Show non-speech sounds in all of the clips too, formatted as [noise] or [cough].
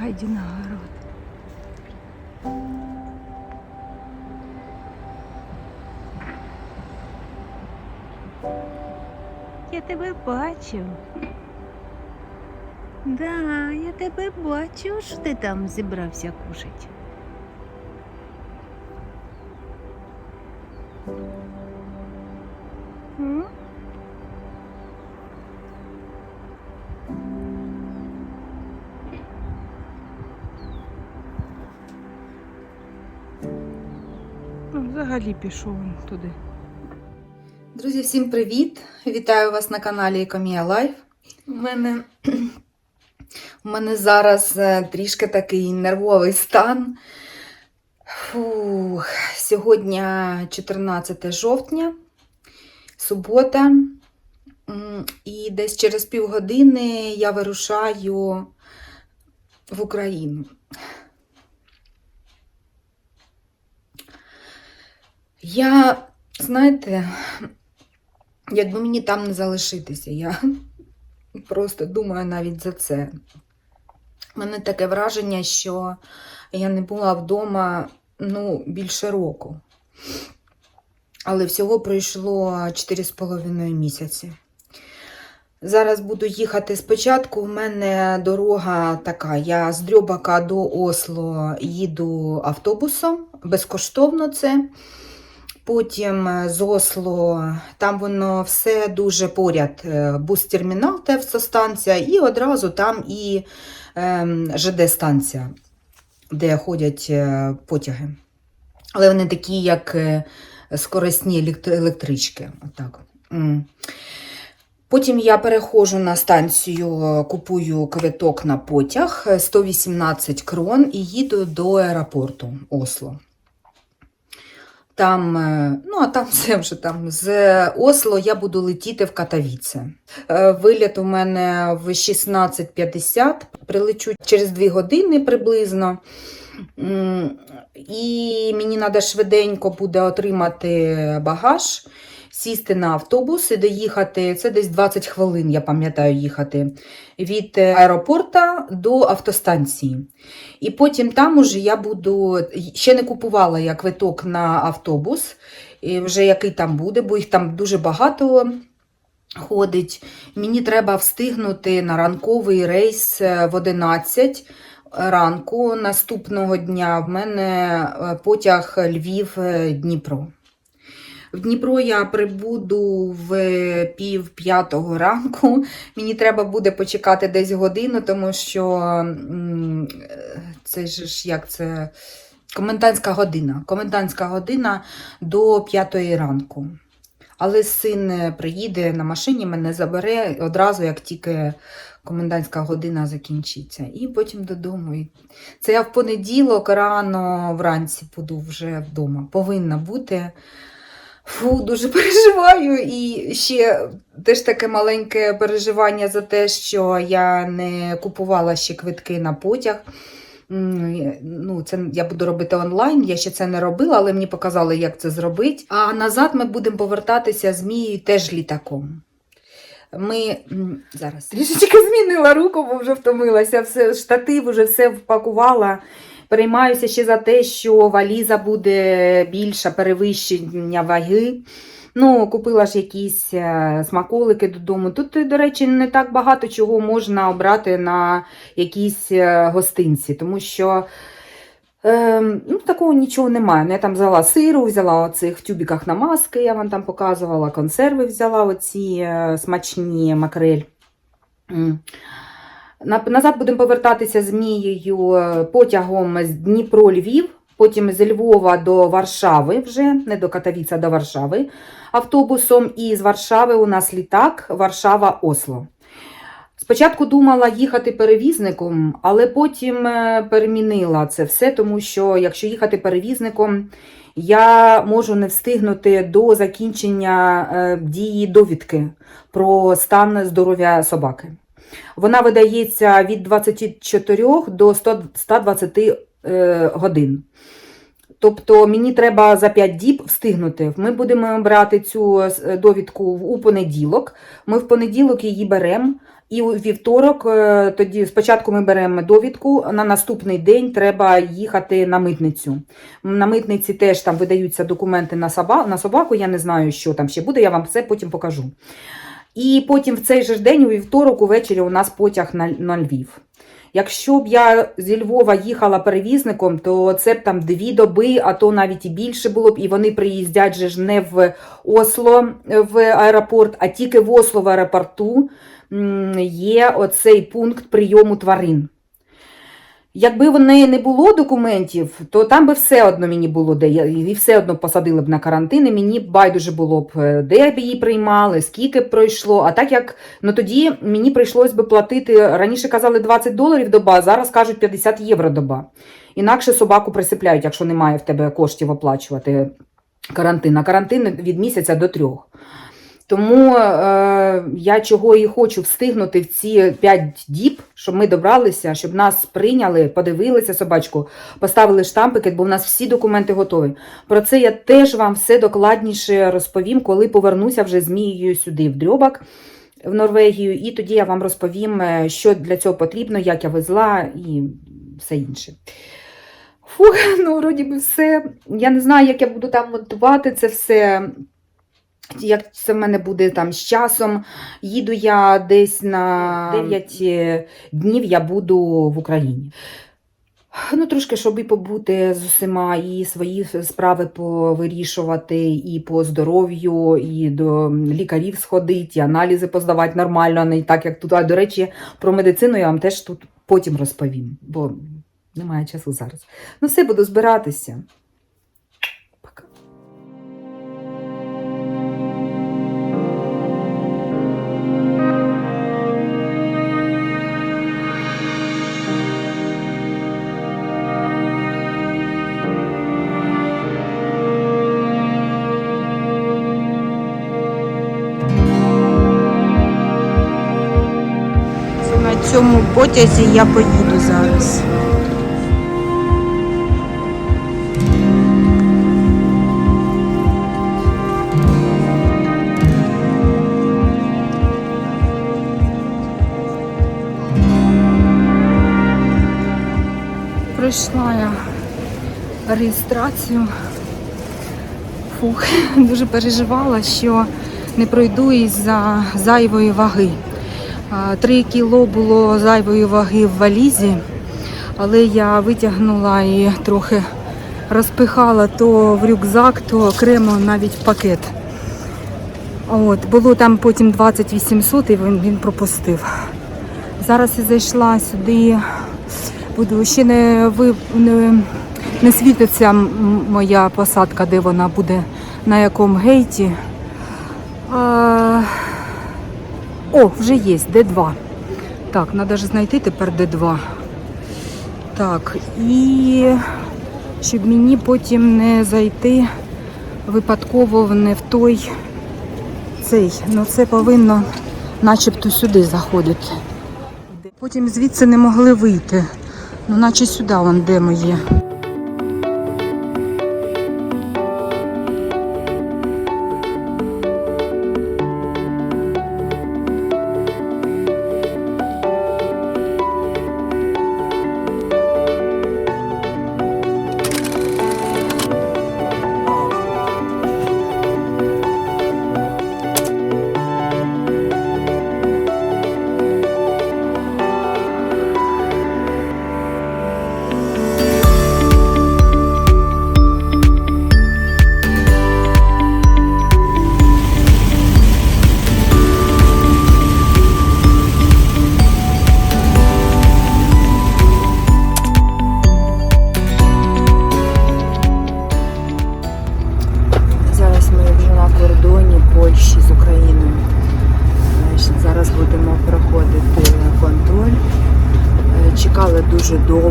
хайді на город. Я тебе бачу. Да, я тебе бачу, що ти там зібрався кушать. Взагалі пішов туди. Друзі, всім привіт! Вітаю вас на каналі Екомія Лайф. У мене, у мене зараз е, трішки такий нервовий стан. Фух, сьогодні 14 жовтня, субота. І десь через півгодини я вирушаю в Україну. Я, знаєте, якби мені там не залишитися, я просто думаю навіть за це. У мене таке враження, що я не була вдома ну, більше року. Але всього пройшло 4,5 місяці. Зараз буду їхати спочатку. У мене дорога така. Я з Дрьобака до Осло їду автобусом, безкоштовно це. Потім е, з Осло, там воно все дуже поряд. е, Бус-термінал, ТЕВСО-станція, і одразу там і ем, ЖД-станція, де ходять е, потяги. Але вони такі, як скорисні електрички. Отак. Потім я переходжу на станцію, купую квиток на потяг е, 118 крон і їду до аеропорту Осло. Там, е, ну а там [laughs] все вже там з Осло я буду летіти в Катавіце. Е, Виліт у мене в 16.50, прилечу через 2 години приблизно. І мені треба швиденько буде отримати багаж, сісти на автобус і доїхати. Це десь 20 хвилин, я пам'ятаю, їхати від аеропорта до автостанції. І потім там уже я буду. Ще не купувала я квиток на автобус, і вже який там буде, бо їх там дуже багато ходить. Мені треба встигнути на ранковий рейс в 11 ранку наступного дня. В мене е, потяг Львів-Дніпро. В Дніпро я прибуду в пів п'ятого ранку. Мені треба буде почекати десь годину, тому що е, це ж як це комендантська година. Комендантська година до п'ятої ранку. Але син е, приїде на машині, мене забере одразу, як тільки комендантська година закінчиться. І потім додому. Це я в понеділок рано вранці буду вже вдома. Повинна бути. Фу, дуже [laughs] переживаю. І ще теж таке маленьке переживання за те, що я не купувала ще квитки на потяг. Ну, це я буду робити онлайн. Я ще це не робила, але мені показали, як це зробити. А назад ми будемо повертатися з Мією теж літаком. Ми зараз трішечки змінила руку, бо вже втомилася. Все, штатив вже все впакувала. Переймаюся ще за те, що валіза буде більша перевищення ваги. Ну, купила ж якісь е, смаколики додому. Тут, до речі, не так багато чого можна обрати на якісь е, гостинці, тому що е, ну, такого нічого немає. Ну, я там взяла сиру, взяла оцих в тюбіках намазки, я вам там показувала, консерви взяла оці е, смачні макрель. Назад будемо повертатися з Мією е, потягом з Дніпро-Львів, потім з Львова до Варшави, вже не до Катавіца, а до Варшави автобусом. І з Варшави у нас літак Варшава-Осло. Спочатку думала їхати перевізником, але потім е, перемінила це все, тому що якщо їхати перевізником, я можу не встигнути до закінчення е, дії довідки про стан здоров'я собаки. Вона видається від 24 до 100 120 е, годин. Тобто мені треба за 5 діб встигнути. Ми будемо брати цю е, довідку у понеділок. Ми в понеділок її беремо І у вівторок, е, тоді спочатку ми беремо довідку. На наступний день треба їхати на митницю. На митниці теж там видаються документи на собаку. Я не знаю, що там ще буде. Я вам все потім покажу. І потім в цей же день, у вівторок, увечері, у нас потяг на Львів. Якщо б я зі Львова їхала перевізником, то це б там дві доби, а то навіть і більше було б. І вони приїздять же ж не в Осло в аеропорт, а тільки в Осло в аеропорту є оцей пункт прийому тварин. Якби в неї не було документів, то там би все одно мені було де і все одно посадили б на карантин, і мені байдуже було б, е, де б її приймали, скільки б пройшло. А так як ну тоді мені прийшлось би платити раніше казали 20 доларів доба, зараз кажуть 50 євро доба. Інакше собаку присипляють, якщо немає в тебе коштів оплачувати карантин. А карантин від місяця до трьох. Тому е, я чого і хочу встигнути в ці 5 діб, щоб ми добралися, щоб нас прийняли, подивилися собачку, поставили штампики, бо в нас всі документи готові. Про це я теж вам все докладніше розповім, коли повернуся вже з Мією сюди, в Дрьобак, в Норвегію, і тоді я вам розповім, е, що для цього потрібно, як я везла і все інше. Фух, ну вроді би все. Я не знаю, як я буду там монтувати це все. Як це в мене буде там з часом. Їду я десь на 9 днів я буду в Україні. Ну, трошки, щоб і побути з усіма, і свої справи повирішувати, і по здоров'ю, і до лікарів сходити, і аналізи поздавати нормально, а не так, як тут. А до речі, про медицину я вам теж тут потім розповім, бо немає часу зараз. Ну, все, буду збиратися. Потязі я поїду зараз. Пройшла я реєстрацію. Фух, [laughs] дуже переживала, що не пройду із-за зайвої ваги. Три кіло було зайвої ваги в валізі, але я витягнула і трохи розпихала то в рюкзак, то окремо навіть в пакет. От, було там потім 2800 і він, він пропустив. Зараз я зайшла сюди, буду ще не, ви, не, не світиться моя посадка, де вона буде, на якому гейті. А, о, вже є, Д2. Так, треба ж знайти тепер Д2. Так, і щоб мені потім не зайти випадково не в той цей. Ну це повинно начебто сюди заходити. Потім звідси не могли вийти. Ну, наче сюди вон де моє. Зараз Чекали дуже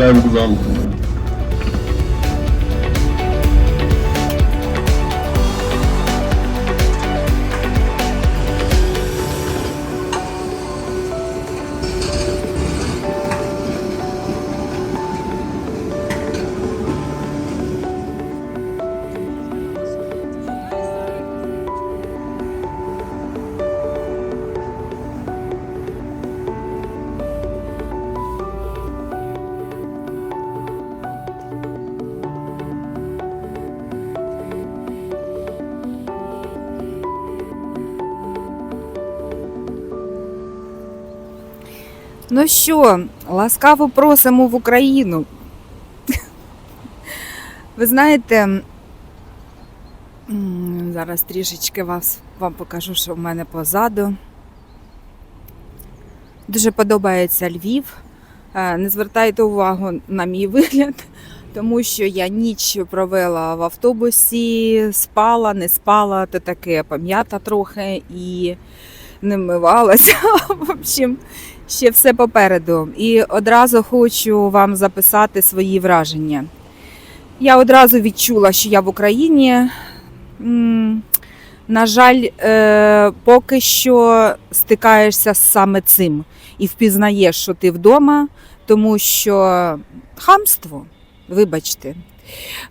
Львів, ожидаю Ну що, ласкаво просимо в Україну. Ви знаєте, зараз трішечки вас, вам покажу, що в мене позаду. Дуже подобається Львів. Е, Не звертайте увагу на мій вигляд, тому що я ніч провела в автобусі, спала, не спала, то таке пам'ята трохи і не вмивалася. [laughs] В общем, ще все попереду. І одразу хочу вам записати свої враження. Я одразу відчула, що я в Україні. На жаль, е, поки що стикаєшся саме цим і впізнаєш, що ти вдома, тому що хамство, вибачте.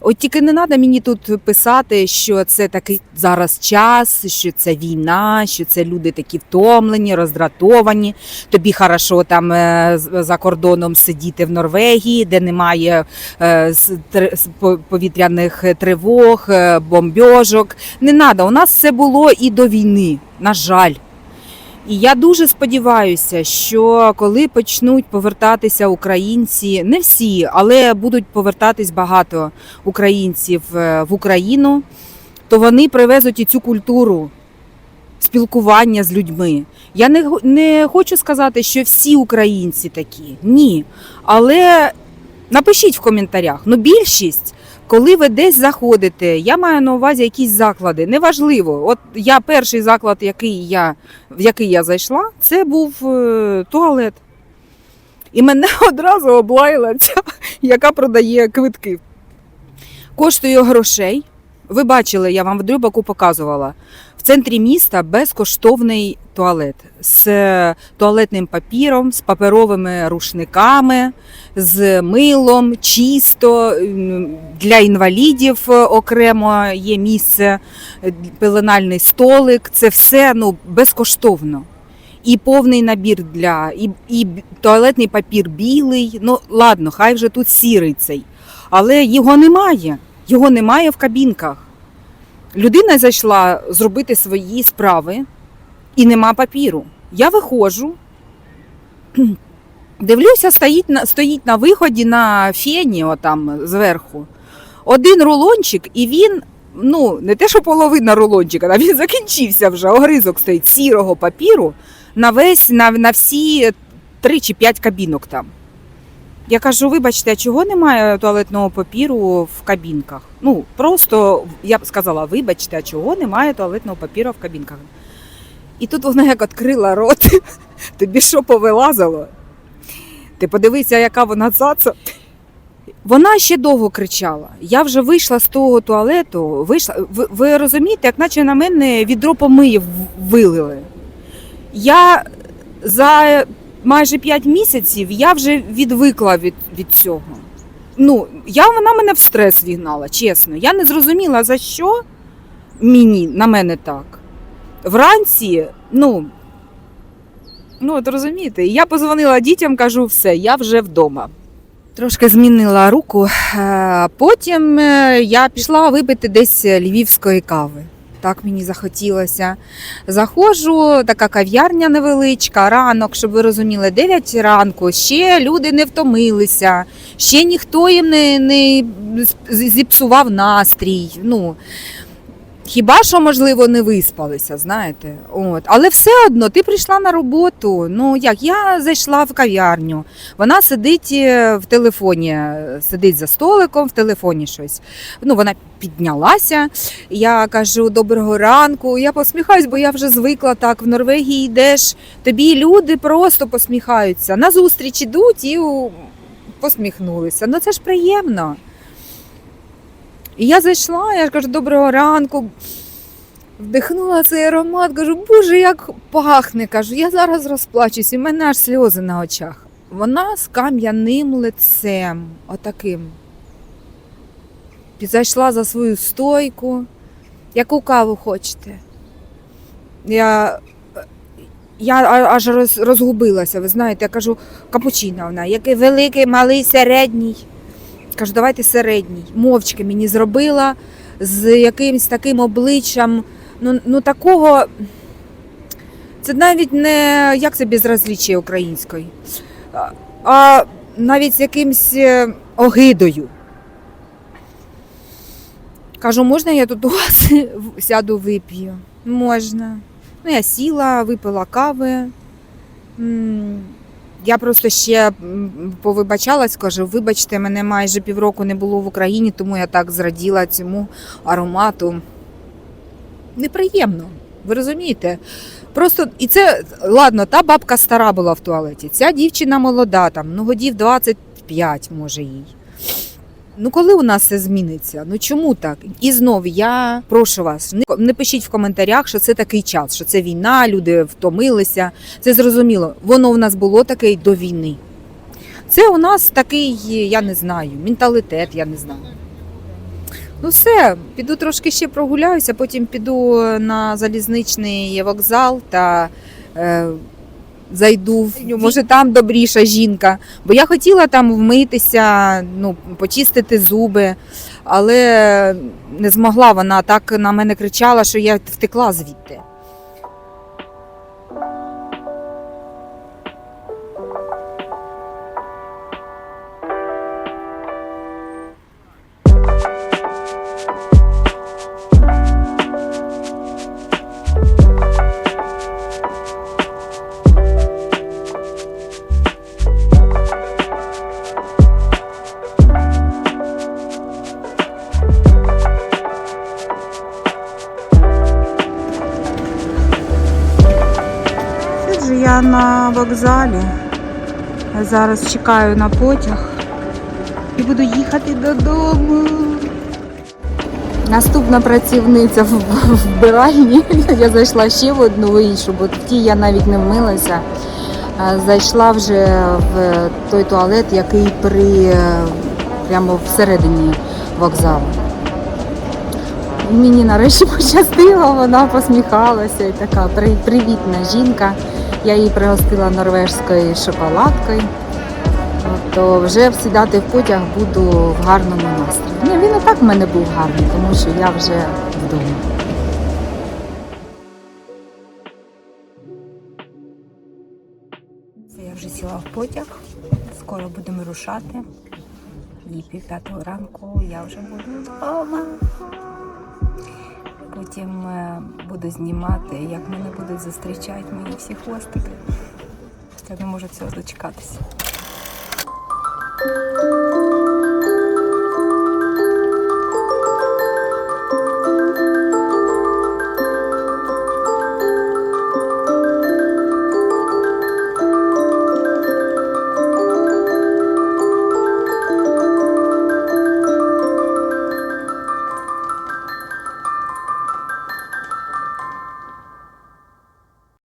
От тільки не треба мені тут писати, що це такий зараз час, що це війна, що це люди такі втомлені, роздратовані. Тобі хорошо там е, за кордоном сидіти в Норвегії, де немає е, повітряних тривог, е, бомбьожок. Не треба. У нас це було і до війни, на жаль. І я дуже сподіваюся, що коли почнуть повертатися українці, не всі, але будуть повертатись багато українців е, в Україну, то вони привезуть і цю культуру спілкування з людьми. Я не, не хочу сказати, що всі українці такі. Ні. Але напишіть в коментарях. Ну, більшість, коли ви десь заходите, я маю на увазі якісь заклади. Неважливо. От я перший заклад, який я, в який я зайшла, це був е, туалет. І мене [laughs] одразу облаяла ця, яка продає квитки. Коштує грошей. Ви бачили, я вам в дрюбаку показувала. В центрі міста безкоштовний туалет з е, туалетним папіром, з паперовими рушниками, з милом, чисто для інвалідів е, окремо є місце, е, пеленальний столик. Це все ну, безкоштовно. І повний набір для і, і туалетний папір білий. Ну ладно, хай вже тут сірий цей, але його немає. Його немає в кабінках. Людина зайшла зробити свої справи і нема папіру. Я виходжу, [clears throat] дивлюся, стоїть на, стоїть на виході на фені, отам зверху. Один рулончик, і він, ну, не те, що половина рулончика, а він закінчився вже. Огризок стоїть сірого папіру на весь, на, на всі три чи п'ять кабінок там. Я кажу, вибачте, а чого немає туалетного папіру в кабінках? Ну, просто я б сказала, вибачте, а чого немає туалетного папіру в кабінках? І тут вона як відкрила рот, [laughs] тобі що повилазило? Ти подивися, яка вона цаца. Вона ще довго кричала. Я вже вийшла з того туалету. Вийшла. Ви, ви розумієте, як наче на мене відро помиїв вилили. Я за майже 5 місяців я вже відвикла від, від цього. Ну, я, вона мене в стрес вігнала, чесно. Я не зрозуміла, за що мені на мене так. Вранці, ну, ну от розумієте, я позвонила дітям, кажу, все, я вже вдома. Трошки змінила руку. Е, Потім е, я пішла випити десь львівської кави. Так мені захотілося. Заходжу, така кав'ярня невеличка, ранок, щоб ви розуміли, 9 ранку, ще люди не втомилися, ще ніхто їм не, не зіпсував настрій. Ну, хіба що, можливо, не виспалися, знаєте. От. Але все одно ти прийшла на роботу. Ну як, я зайшла в кав'ярню, вона сидить е, в телефоні, е, сидить за столиком, в телефоні щось. Ну, вона піднялася. Я кажу доброго ранку. Я посміхаюсь, бо я вже звикла так. В Норвегії йдеш, тобі люди просто посміхаються. На зустріч ідуть і посміхнулися. Ну це ж приємно. І я зайшла, я кажу, доброго ранку. Вдихнула цей аромат, кажу, боже, як пахне. Кажу, я зараз розплачусь, і в мене аж сльози на очах. Вона з кам'яним лицем, отаким. Підзайшла за свою стойку. Яку каву хочете? Я, я аж роз, розгубилася, ви знаєте, я кажу, капучино вона, який великий, малий, середній. Кажу, давайте середній. Мовчки мені зробила з якимось таким обличчям. Ну, ну такого. Це навіть не як це безразліччя українською, а, навіть з якимсь е, огидою. Кажу, можна я тут у вас [laughs] сяду вип'ю? Можна. Ну, я сіла, випила кави. Я просто ще повибачалась, кажу, вибачте, мене майже півроку не було в Україні, тому я так зраділа цьому аромату. Неприємно, ви розумієте? Просто і це ладно, та бабка стара була в туалеті. Ця дівчина молода, там, ну годів 25, може їй. Ну коли у нас це зміниться? Ну чому так? І знов я прошу вас, не, пишіть в коментарях, що це такий час, що це війна, люди втомилися. Це зрозуміло. Воно в нас було таке до війни. Це у нас такий, я не знаю, менталітет, я не знаю. Ну все, піду трошки ще прогуляюся, потім піду на залізничний вокзал та е, зайду. в- Може, там добріша жінка. Бо я хотіла там вмитися, ну, почистити зуби, але не змогла. Вона так на мене кричала, що я втекла звідти. Я зараз чекаю на потяг і буду їхати додому. Наступна працівниця в вбиральні. [laughs] Я зайшла ще в одну іншу, бо в тій я навіть не вмилася. Е, Зайшла вже в той туалет, який при е, прямо всередині вокзалу. Мені нарешті [laughs] пощастило, вона посміхалася і така привітна жінка. Я її пригостила норвежською шоколадкою. То вже сідати в потяг буду в гарному настрої. Ні, він і так в мене був гарний, тому що я вже вдома. Я вже сіла в потяг, скоро будемо рушати. І пів п'ятого ранку я вже буду вдома. Потім е, буду знімати, як мене будуть зустрічати мої всі хвостики. Я не можу цього дочекатися.